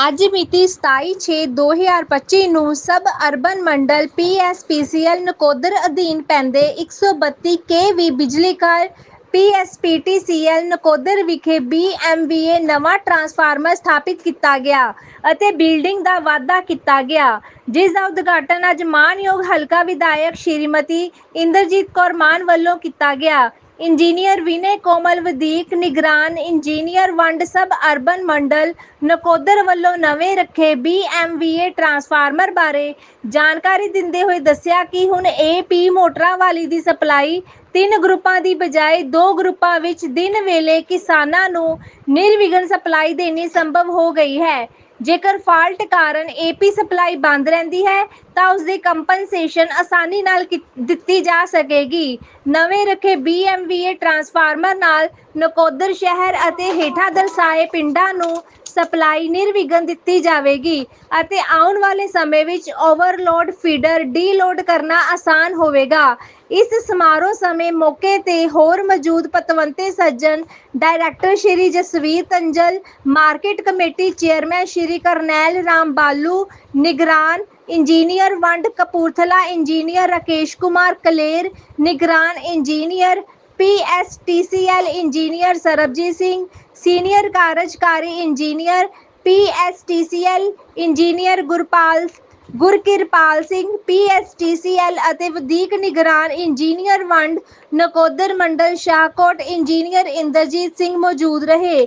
ਅੱਜ ਮਿਤੀ 27/6/2025 ਨੂੰ ਸਬ ਅਰਬਨ ਮੰਡਲ ਪੀਐਸਪੀਸੀਐਲ ਨਕੋਦਰ ਅਧੀਨ ਪੈਂਦੇ 132 ਕੇਵੀ ਬਿਜਲੀ ਘਰ ਪੀਐਸਪੀਟੀਸੀਐਲ ਨਕੋਦਰ ਵਿਖੇ ਬੀਐਮਵੀਏ ਨਵਾਂ ਟਰਾਂਸਫਾਰਮਰ ਸਥਾਪਿਤ ਕੀਤਾ ਗਿਆ ਅਤੇ ਬਿਲਡਿੰਗ ਦਾ ਵਾਧਾ ਕੀਤਾ ਗਿਆ। ਜਿਸ ਦਾ ਉਦਘਾਟਨ ਅੱਜ ਮਾਨਯੋਗ ਹਲਕਾ ਵਿਧਾਇਕ ਸ਼੍ਰੀਮਤੀ ਇੰਦਰਜੀਤ ਕੌਰ ਮਾਨ ਵੱਲੋਂ ਕੀਤਾ ਗਿਆ। ਇੰਜੀਨੀਅਰ ਵਿਨੇ ਕੋਮਲ, ਵਧੀਕ ਨਿਗਰਾਨ ਇੰਜੀਨੀਅਰ ਵੰਡ ਸਬ ਅਰਬਨ ਮੰਡਲ, ਨਕੋਦਰ ਵੱਲੋਂ ਨਵੇਂ ਰੱਖੇ ਬੀਐਮਵੀਏ ਟਰਾਂਸਫਾਰਮਰ ਬਾਰੇ ਜਾਣਕਾਰੀ ਦਿੰਦੇ ਹੋਏ ਦੱਸਿਆ ਕਿ ਹੁਣ ਏਪੀ ਮੋਟਰਾਂ ਵਾਲੀ ਦੀ ਸਪਲਾਈ ਤਿੰਨ ਗਰੁੱਪਾਂ ਦੀ ਬਜਾਏ ਦੋ ਗਰੁੱਪਾਂ ਵਿੱਚ ਦਿਨ ਵੇਲੇ ਕਿਸਾਨਾਂ ਨੂੰ ਨਿਰਵਿਘਨ ਸਪਲਾਈ ਦੇਣੀ ਸੰਭਵ ਹੋ ਗਈ ਹੈ। ਜੇਕਰ ਫਾਲਟ ਕਾਰਨ ਏਪੀ ਸਪਲਾਈ ਬੰਦ ਰਹਿੰਦੀ ਹੈ ਤਾਂ ਉਸ ਦੀ ਕੰਪਨਸੇਸ਼ਨ ਆਸਾਨੀ ਨਾਲ ਦਿੱਤੀ ਜਾ ਸਕੇਗੀ। ਨਵੇਂ ਰੱਖੇ ਬੀਐਮਵੀਏ ਟਰਾਂਸਫਾਰਮਰ ਨਾਲ ਨਕੋਦਰ ਸ਼ਹਿਰ ਅਤੇ ਹੇਠਾਂ ਦਰਸਾਏ ਪਿੰਡਾਂ ਨੂੰ ਸਪਲਾਈ ਨਿਰਵਿਘਨ ਦਿੱਤੀ ਜਾਵੇਗੀ ਅਤੇ ਆਉਣ ਵਾਲੇ ਸਮੇਂ ਵਿੱਚ ਓਵਰਲੋਡ ਫੀਡਰ ਡੀਲੋਡ ਕਰਨਾ ਆਸਾਨ ਹੋਵੇਗਾ। ਇਸ ਸਮਾਰੋਹ ਸਮੇਂ ਮੌਕੇ ਤੇ ਹੋਰ ਮੌਜੂਦ ਪਤਵੰਤੇ ਸੱਜਣ director Shri Jasvir Tanjal, market committee chairman Shri Karnail Ram Balu ਨਿਗਰਾਨ ਇੰਜੀਨੀਅਰ ਵੰਡ ਕਪੂਰਥਲਾ, ਇੰਜੀਨੀਅਰ ਰਾਕੇਸ਼ ਕੁਮਾਰ ਕਲੇਰ, ਨਿਗਰਾਨ engineer PSTCL engineer Sarabjit Singh, senior ਕਾਰਜਕਾਰੀ engineer PSTCL engineer Gurpal, Gurkirpal Singh PSTCL ਅਤੇ ਵਧੀਕ ਨਿਗਰਾਨ ਇੰਜੀਨੀਅਰ ਵੰਡ ਨਕੋਦਰ ਮੰਡਲ ਸ਼ਾਹਕੋਟ ਇੰਜੀਨੀਅਰ ਇੰਦਰਜੀਤ ਸਿੰਘ ਮੌਜੂਦ ਰਹੇ।